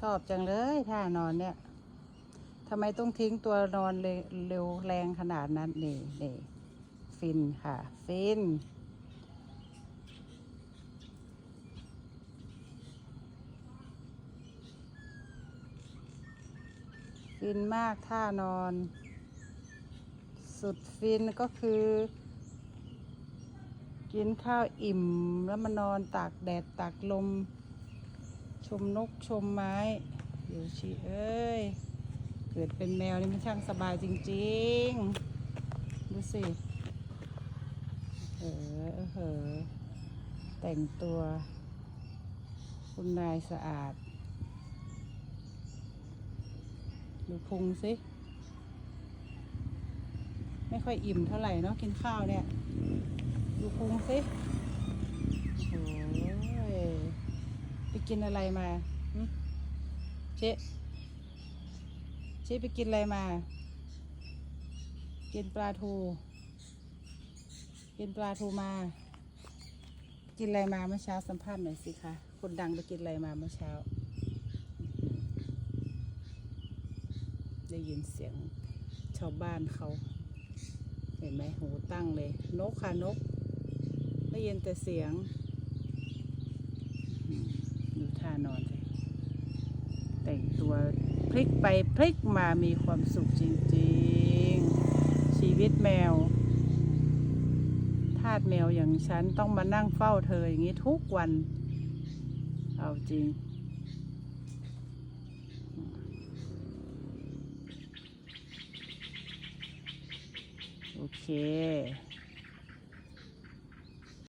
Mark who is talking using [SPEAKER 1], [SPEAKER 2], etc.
[SPEAKER 1] ชอบจังเลยท่านอนเนี่ยทำไมต้องทิ้งตัวนอนเร็วแรงขนาดนั้นนี่นี่ฟินค่ะ ฟิน ฟินมากท่านอน สุดฟินก็คือ กินข้าวอิ่มแล้วมานอนตากแดดตากลม ชมนกชมไม้ อยู่ชีเอ้ย เกิดเป็นแมวนี่มันช่างสบายจริง ๆ ดูสิเออเออแต่งตัว คุณนายสะอาด ดูพุงสิ ไม่ค่อยอิ่มเท่าไหร่เนาะกินข้าวเนี่ย ดูพุงสิ กินอะไรมาเจ๊เจ๊ไปกินอะไรมา กินปลาทู กินปลาทูมา กินอะไรมาเมื่อเช้าสัมภาษณ์หน่อยสิคะคนดังไปกินอะไรมาเมื่อเช้า ได้ยินเสียงชาวบ้านเขา เห็นไหมหูตั้งเลย นกค่ะนก ได้ยินแต่เสียงอืมดูท่านอนเลย แต่งตัวพลิกไปพลิกมามีความสุขจริงๆ ชีวิตแมวทาสแมวอย่างฉันต้องมานั่งเฝ้าเธออย่างนี้ทุกวัน เอาจริง โอเค